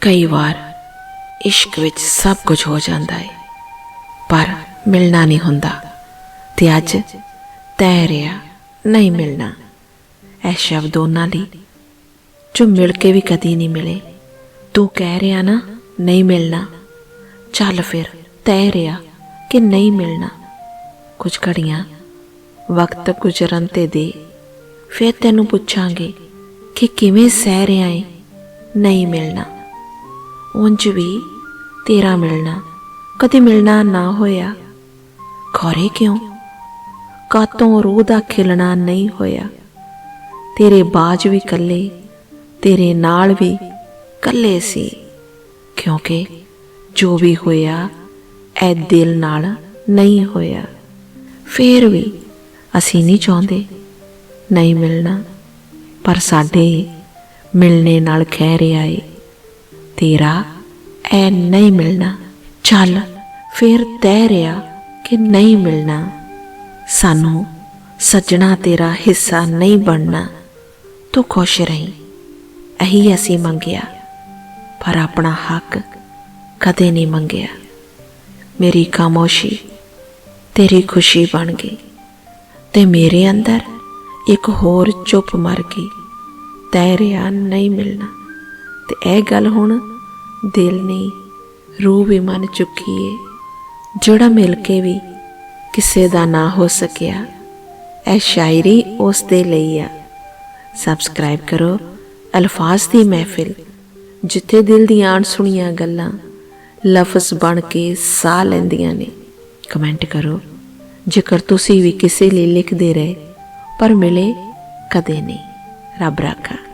ਕਈ ਵਾਰ ਇਸ਼ਕ ਵਿੱਚ ਸਭ ਕੁਝ ਹੋ ਜਾਂਦਾ ਹੈ ਪਰ ਮਿਲਣਾ ਨਹੀਂ ਹੁੰਦਾ ਤੇ ਅੱਜ ਤੈਅ ਰਿਹਾ, ਨਹੀਂ ਮਿਲਣਾ। ਇਹ ਸ਼ਬਦ ਉਹਨਾਂ ਲਈ ਜੋ ਮਿਲ ਕੇ ਵੀ ਕਦੀ ਨਹੀਂ ਮਿਲੇ। ਤੂੰ ਕਹਿ ਰਿਹਾ ਨਾ, ਨਹੀਂ ਮਿਲਣਾ। ਚੱਲ ਫਿਰ, ਤੈਅ ਰਿਹਾ ਕਿ ਨਹੀਂ ਮਿਲਣਾ। ਕੁਝ ਘੜੀਆਂ ਵਕਤ ਗੁਜ਼ਰਨ ਤੇ ਦੇ, ਫਿਰ ਤੈਨੂੰ ਪੁੱਛਾਂਗੇ ਕਿ ਕਿਵੇਂ ਸਹਿ ਰਿਹਾ ਏ, ਨਹੀਂ ਮਿਲਣਾ। ਉਂਝ ਵੀ ਤੇਰਾ ਮਿਲਣਾ ਕਦੇ ਮਿਲਣਾ ਨਾ ਹੋਇਆ। ਖੋਰੇ ਕਿਉਂ? ਕਾਤੋਂ ਰੂਹ ਦਾ ਖਿਲਣਾ ਨਹੀਂ ਹੋਇਆ। ਤੇਰੇ ਬਾਜ ਵੀ ਕੱਲੇ, ਤੇਰੇ ਨਾਲ ਵੀ ਕੱਲੇ ਸੀ। ਕਿਉਂਕਿ ਜੋ ਵੀ ਹੋਇਆ, ਐ ਦਿਲ ਨਾਲ ਨਹੀਂ ਹੋਇਆ। ਫੇਰ ਵੀ ਅਸੀਂ ਨਹੀਂ ਚਾਹੁੰਦੇ ਨਹੀਂ ਮਿਲਣਾ, ਪਰ ਸਾਡੇ ਮਿਲਣੇ ਨਾਲ ਖਹਿ ਰਿਹਾ ਏ ਤੇਰਾ, ਐ ਨਹੀਂ ਮਿਲਣਾ। ਚੱਲ, ਫੇਰ ਤੈ ਰਿਹਾ ਕਿ ਨਹੀਂ ਮਿਲਣਾ। ਸਾਨੂੰ ਸੱਜਣਾ ਤੇਰਾ ਹਿੱਸਾ ਨਹੀਂ ਬਣਨਾ। ਤੂੰ ਖੁਸ਼ ਰਹੀਂ। ਇਹੀ ਅਸੀਂ ਮੰਗਿਆ। ਪਰ ਆਪਣਾ ਹੱਕ ਕਦੇ ਨਹੀਂ ਮੰਗਿਆ। ਮੇਰੀ ਖਾਮੋਸ਼ੀ ਤੇਰੀ ਖੁਸ਼ੀ ਬਣ ਗਈ ਤੇ ਮੇਰੇ ਅੰਦਰ ਇੱਕ ਹੋਰ ਚੁੱਪ ਮਰ ਗਈ। ਤੈ ਰਿਆ ਨਹੀਂ ਮਿਲਣਾ। ਤੇ ਇਹ ਗੱਲ ਹੁਣ ਦਿਲ ਨਹੀਂ ਰੂਹ ਵੀ ਮੰਨ ਚੁੱਕੀ ਏ ਜਿਹੜਾ ਮਿਲ ਕੇ ਵੀ ਕਿਸੇ ਦਾ ਨਾ ਹੋ ਸਕਿਆ। ਇਹ ਸ਼ਾਇਰੀ ਉਸ ਦੇ ਲਈ ਆ। ਸਬਸਕ੍ਰਾਈਬ ਕਰੋ ਅਲਫਾਜ਼ ਦੀ ਮਹਿਫਿਲ, ਜਿੱਥੇ ਦਿਲ ਦੀਆਂ ਅਣਸੁਣੀਆਂ ਗੱਲਾਂ, ਲਫ਼ਜ਼ ਬਣ ਕੇ ਸਾਹ ਲੈਂਦੀਆਂ ਨੇ। ਕਮੈਂਟ ਕਰੋ, ਜੇਕਰ ਤੁਸੀਂ ਵੀ ਕਿਸੇ ਲਈ ਲਿਖਦੇ ਰਹੇ, ਪਰ ਮਿਲੇ ਕਦੇ ਨਹੀਂ। ਰੱਬ ਰਾਖਾ।